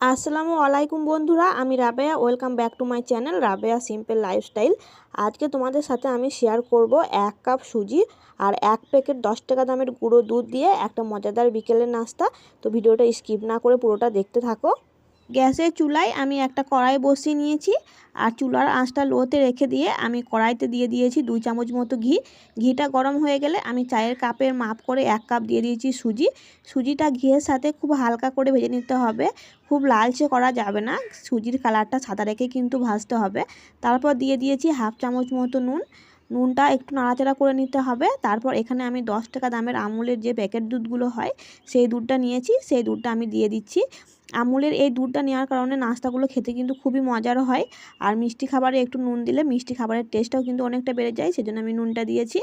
আসসালামু আলাইকুম বন্ধুরা, আমি Rabeya welcome back to my channel Rabeya simple lifestyle আজকে তোমাদের সাথে আমি শেয়ার করব এক কাপ সুজি আর এক প্যাকেট দশ টাকা দামের গুঁড়ো দুধ দিয়ে একটা মজাদার বিকেলের নাস্তা। তো ভিডিওটা স্কিপ না করে পুরোটা দেখতে থাকো। গ্যাসের চুলায় আমি একটা কড়াই বসিয়ে নিয়েছি আর চুলার আঁচটা লোতে রেখে দিয়ে আমি কড়াইতে দিয়ে দিয়েছি দুই চামচ মতো ঘি। ঘিটা গরম হয়ে গেলে আমি চায়ের কাপের মাপ করে এক কাপ দিয়ে দিয়েছি সুজি। সুজিটা ঘিয়ের সাথে খুব হালকা করে ভেজে নিতে হবে। খুব লালচে করা যাবে না। সুজির কালারটা সাদা রেখে কিন্তু ভাজতে হবে। তারপর দিয়ে দিয়েছি হাফ চামচ মতো নুন। নুনটা একটু নাড়াচাড়া করে নিতে হবে। তারপর এখানে আমি দশ টাকা দামের আমুলের যে প্যাকেট দুধগুলো হয়, সেই দুধটা নিয়েছি। সেই দুধটা আমি দিয়ে দিচ্ছি। আমুলের এই দুধটা নেওয়ার কারণে নাস্তাগুলো খেতে কিন্তু খুবই মজার হয়। আর মিষ্টি খাবারে একটু নুন দিলে মিষ্টি খাবারের টেস্টটাও কিন্তু অনেকটা বেড়ে যায়, সেজন্য আমি নুনটা দিয়েছি।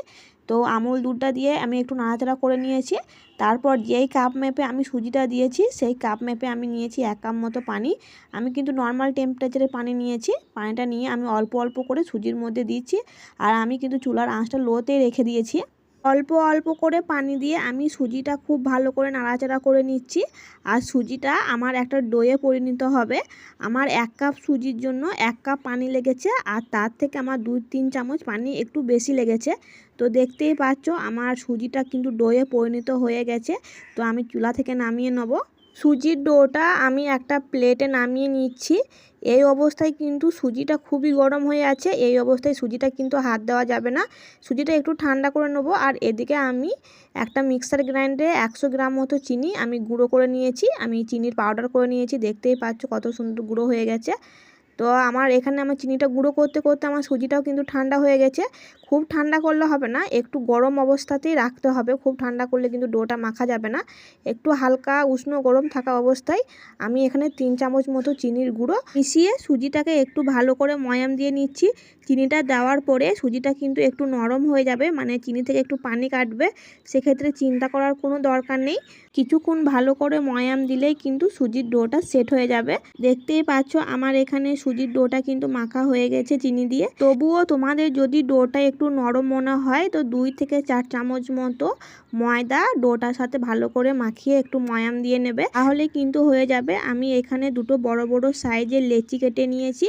তো আমুল দুধটা দিয়ে আমি একটু নাড়াচাড়া করে নিয়েছি। তারপর যেই কাপ মেপে আমি সুজিটা দিয়েছি, সেই কাপ মেপে আমি নিয়েছি এক কাপ মতো পানি। আমি কিন্তু নর্মাল টেম্পারেচারে পানি নিয়েছি। পানিটা নিয়ে আমি অল্প অল্প করে সুজির মধ্যে দিচ্ছি। আর আমি কিন্তু চুলার আঁচটা লোতেই রেখে দিয়েছি। অল্প অল্প করে পানি দিয়ে আমি সুজিটা খুব ভালো করে নাড়াচাড়া করে নিচ্ছি। আর সুজিটা আমার একটা ডোয়ে পরিণত হবে। আমার এক কাপ সুজির জন্য এক কাপ পানি লেগেছে আর তার থেকে আমার দুই তিন চামচ পানি একটু বেশি লেগেছে। তো দেখতেই পাচ্ছ আমার সুজিটা কিন্তু ডোয়ে পরিণত হয়ে গেছে। তো আমি চুলা থেকে নামিয়ে নেব। সুজির ডোটা আমি একটা প্লেটে নামিয়ে নিচ্ছি। এই অবস্থায় কিন্তু সুজিটা খুবই গরম হয়ে আছে। এই অবস্থায় সুজিটা কিন্তু হাত দেওয়া যাবে না। সুজিটা একটু ঠান্ডা করে নেব। আর এদিকে আমি একটা মিক্সার গ্রাইন্ডারে একশো গ্রাম মতো চিনি আমি গুঁড়ো করে নিয়েছি। আমি চিনির পাউডার করে নিয়েছি। দেখতেই পাচ্ছ কত সুন্দর গুঁড়ো হয়ে গেছে। তো আমার এখানে আমার চিনিটা গুঁড়ো করতে করতে আমার সুজিটাও কিন্তু ঠান্ডা হয়ে গেছে। খুব ঠান্ডা করলে হবে না, একটু গরম অবস্থাতেই রাখতে হবে। খুব ঠান্ডা করলে কিন্তু ডোটা মাখা যাবে না। একটু হালকা উষ্ণ গরম থাকা অবস্থায় আমি এখানে তিন চামচ মতো চিনির গুঁড়ো মিশিয়ে সুজিটাকে একটু ভালো করে ময়াম দিয়ে নিচ্ছি। চিনিটা দেওয়ার পরে সুজিটা কিন্তু একটু নরম হয়ে যাবে মানে চিনি থেকে একটু পানি কাটবে। সেক্ষেত্রে চিন্তা করার কোনো দরকার নেই। কিছুক্ষণ ভালো করে ময়াম দিলেই কিন্তু সুজির ডোটা সেট হয়ে যাবে। দেখতেই পাচ্ছ আমার এখানে সুজির ডোটা কিন্তু মাখা হয়ে গেছে চিনি দিয়ে। তবুও তোমাদের যদি ডোটা একটু নরম মনে হয় তো দুই থেকে চার চামচ মতো ময়দা ডোটার সাথে ভালো করে মাখিয়ে একটু ময়াম দিয়ে নেবে। তাহলে কিন্তু হয়ে যাবে আমি এখানে দুটো বড় বড় সাইজের লেচি কেটে নিয়েছি।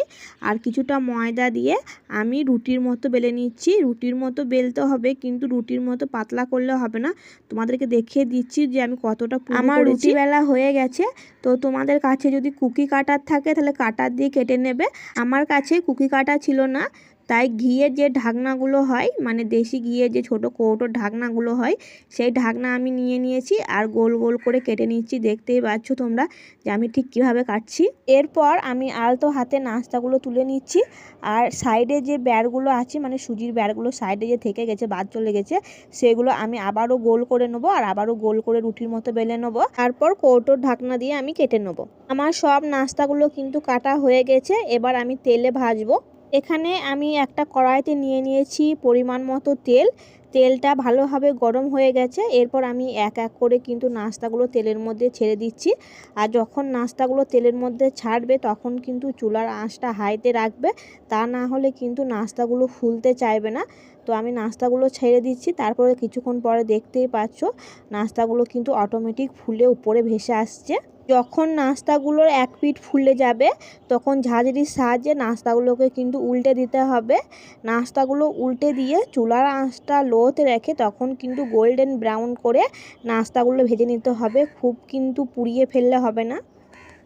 আর কিছুটা ময়দা দিয়ে আমি রুটির মতো বেলে নিচ্ছি। রুটির মতো বেলতে হবে কিন্তু রুটির মতো পাতলা করলে হবে না। তোমাদেরকে দেখিয়ে দিচ্ছি যে আমি কতটা আমার রুটি বেলা হয়ে গেছে। তো তোমাদের কাছে যদি কুকি কাটার থাকে তাহলে কাটার দিয়ে কেটে নেবে। আমার কাছে কুকি কাটা ছিল না। তাই ঘিয়ের যে ঢাকনাগুলো হয় মানে দেশি ঘিয়ের যে ছোট কৌটোর ঢাকনাগুলো হয়, সেই ঢাকনা আমি নিয়ে নিয়েছি আর গোল গোল করে কেটে নিচ্ছি। দেখতেই পাচ্ছ তোমরা যে আমি ঠিক কীভাবে কাটছি। এরপর আমি আলতো হাতে নাস্তাগুলো তুলে নিচ্ছি আর সাইডে যে ব্যারগুলো আছে মানে সুজির ব্যারগুলো সাইডে যে থেকে গেছে, বাদ চলে গেছে, সেগুলো আমি আবারও গোল করে নেব আর আবারও গোল করে রুটির মতো বেলে নেব। তারপর কৌটোর ঢাকনা দিয়ে আমি কেটে নেব। আমার সব নাস্তাগুলো কিন্তু কাটা হয়ে গেছে, এবার আমি তেলে ভাজবো। এখানে আমি একটা কড়াইতে নিয়ে নিয়েছি পরিমাণ মতো তেল। তেলটা ভালোভাবে গরম হয়ে গেছে। এরপর আমি এক এক করে কিন্তু নাস্তাগুলো তেলের মধ্যে ছেড়ে দিচ্ছি। আর যখন নাস্তাগুলো তেলের মধ্যে ছাড়বে, তখন কিন্তু চুলার আঁচটা হাইতে রাখবে। তা না হলে কিন্তু নাস্তাগুলো ফুলতে চাইবে না। তো আমি নাস্তাগুলো ছেড়ে দিচ্ছি। তারপরে কিছুক্ষণ পরে দেখতেই পাচ্ছ, নাস্তাগুলো কিন্তু অটোমেটিক ফুলে উপরে ভেসে আসছে। যখন নাস্তাগুলোর এক পিঠ ফুলে যাবে, তখন ঝাঁঝরির সাহায্যে নাস্তাগুলোকে কিন্তু উল্টে দিতে হবে। নাস্তাগুলো উল্টে দিয়ে চুলার আঁচটা লোতে রেখে তখন কিন্তু গোল্ডেন ব্রাউন করে নাস্তাগুলো ভেজে নিতে হবে। খুব কিন্তু পুড়িয়ে ফেললে হবে না।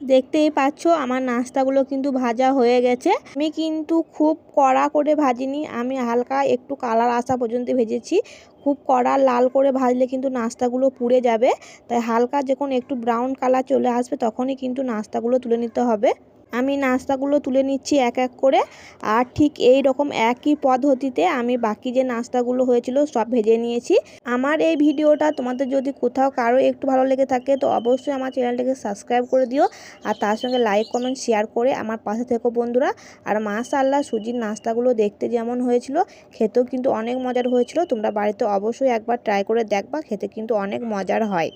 দেখতেই পাচ্ছ, আমার নাস্তাগুলো কিন্তু ভাজা হয়ে গেছে। আমি কিন্তু খুব কড়া করে ভাজিনি, আমি হালকা একটু কালার আসা পর্যন্ত ভেজেছি। খুব কড়া লাল করে ভাজলে কিন্তু নাস্তাগুলো পুড়ে যাবে, তাই হালকা যখন একটু ব্রাউন কালার চলে আসবে, তখনই কিন্তু নাস্তাগুলো তুলে নিতে হবে। আমি নাস্তাগুলো তুলে নিচ্ছি এক এক করে। আর ঠিক এই রকম একই পদ্ধতিতে আমি বাকি যে নাস্তাগুলো হয়েছিল সব ভেজে নিয়েছি। আমার এই ভিডিওটা তোমাদের যদি কোথাও কারও একটু ভালো লেগে থাকে, তো অবশ্যই আমার চ্যানেলটাকে সাবস্ক্রাইব করে দিও। আর তার সঙ্গে লাইক, কমেন্ট, শেয়ার করে আমার পাশে থেকো বন্ধুরা। আর মাশাল্লাহ সুজির নাস্তাগুলো দেখতে যেমন হয়েছিল, খেতেও কিন্তু অনেক মজার হয়েছিল। তোমরা বাড়িতে অবশ্যই একবার ট্রাই করে দেখবা, খেতে কিন্তু অনেক মজার হয়।